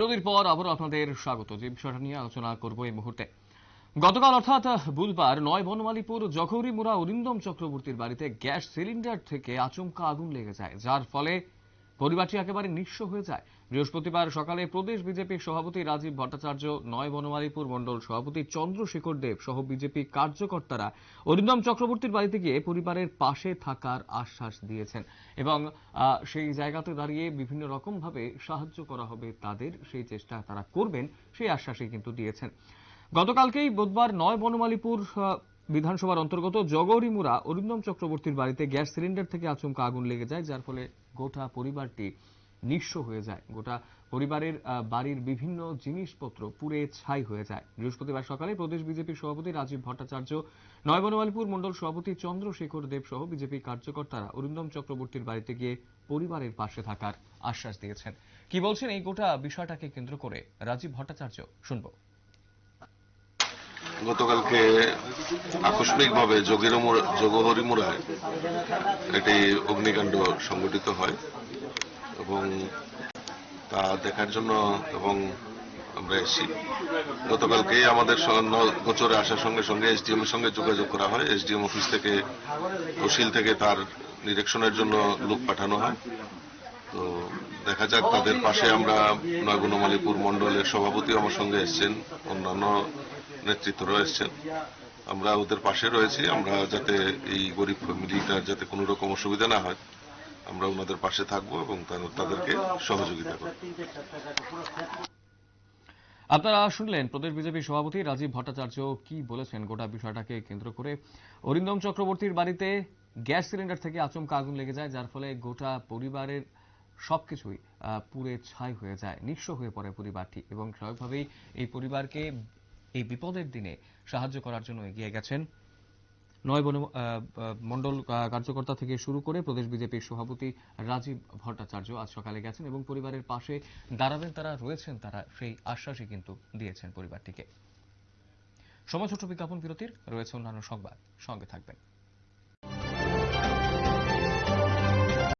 বিরতির পর আবারও আপনাদের স্বাগত। যে বিষয়টা নিয়ে আলোচনা করব এই মুহূর্তে। গতকাল অর্থাৎ বুধবার নয় বনমালীপুর জখৌরিমুড়া অরিন্দম চক্রবর্তীর বাড়িতে গ্যাস সিলিন্ডার থেকে আচমকা আগুন লেগে যায়, যার ফলে পরিবারটি একেবারে নিঃস্ব হয়ে যায়। বৃহস্পতিবার সকালে প্রদেশ বিজেপির সভাপতি রাজীব ভট্টাচার্য, নয় বনমালীপুর মণ্ডল সভাপতি চন্দ্রশেখর দেব সহ বিজেপি কার্যকর্তারা অরিন্দম চক্রবর্তীর বাড়িতে গিয়ে পরিবারের পাশে থাকার আশ্বাস দিয়েছেন এবং সেই জায়গাতে দাঁড়িয়ে বিভিন্ন রকম ভাবে সাহায্য করা হবে তাদের, সেই চেষ্টা তারা করবেন, সেই আশ্বাসই কিন্তু দিয়েছেন। গতকালকেই বুধবার নয় বনমালীপুর বিধানসভার অন্তর্গত জগৌরিমুড়া অরিন্দম চক্রবর্তীর বাড়িতে গ্যাস সিলিন্ডার থেকে আচমকা আগুন লেগে যায়, যার ফলে গোটা পরিবারটি নিঃস্ব হয়ে যায়। গোটা পরিবারের বাড়ির বিভিন্ন জিনিসপত্র পুড়ে ছাই হয়ে যায়। বৃহস্পতিবার সকালে প্রদেশ বিজেপির সভাপতি রাজীব ভট্টাচার্য নয় বনমালীপুর মণ্ডল সভাপতি চন্দ্রশেখর দেব সহ বিজেপি কার্যকর্তারা অরিন্দম চক্রবর্তীর বাড়িতে গিয়ে পরিবারের পাশে থাকার আশ্বাস দিয়েছেন। কি বলছেন এই গোটা বিষয়টাকে কেন্দ্র করে রাজীব ভট্টাচার্য শুনব। গতকালকে আকস্মিকভাবে যোগের যোগহরিমুড়ায় একটি অগ্নিকাণ্ড সংঘটিত হয় এবং তা দেখার জন্য এবং আমরা এসেছি। গতকালকে আমাদের গোচরে আসার সঙ্গে সঙ্গে এসডিএম এর সঙ্গে যোগাযোগ করা হয়। এসডিএম অফিস থেকে, তহসিল থেকে তার নিরীক্ষণের জন্য লোক পাঠানো হয়। তো দেখা যাক, তাদের পাশে আমরা নয়গুণমালীপুর মণ্ডলের সভাপতি আমার সঙ্গে এসছেন। অন্যান্য নেতৃত্বরাও এসছেন আমরা ওদের পাশে রয়েছি। আমরা যাতে এই গরিব ফ্যামিলিটার যাতে কোনো রকম অসুবিধা না হয়, আমরা ওনাদের পাশে থাকব এবং তাদেরকে সহযোগিতা করব। আপনারা শুনলেন প্রদেশ বিজেপি সভাপতি রাজীব ভট্টাচার্য কি বলেছেন গোটা বিষয়টাকে কেন্দ্র করে। অরিন্দম চক্রবর্তীর বাড়িতে গ্যাস সিলিন্ডার থেকে আচমকা আগুন লেগে যায়, যার ফলে গোটা পরিবারের সবকিছুই পুড়ে ছাই হয়ে যায়, নিঃস্ব হয়ে পড়ে পরিবারটি এবং স্বাভাবিকভাবেই এই পরিবারকে এই বিপদের দিনে সাহায্য করার জন্য এগিয়ে গেছেন। নয় বন মন্ডল কার্যকর্তা থেকে শুরু করে প্রদেশ বিজেপির সভাপতি রাজীব ভট্টাচার্য আজ সকালে গেছেন এবং পরিবারের পাশে দাঁড়াবেন তারা, রয়েছেন তারা, সেই আশ্বাসই কিন্তু দিয়েছেন পরিবারটিকে। সময় ছোট বিজ্ঞাপন বিরতির, রয়েছে অন্যান্য সংবাদ। সঙ্গে থাকবেন।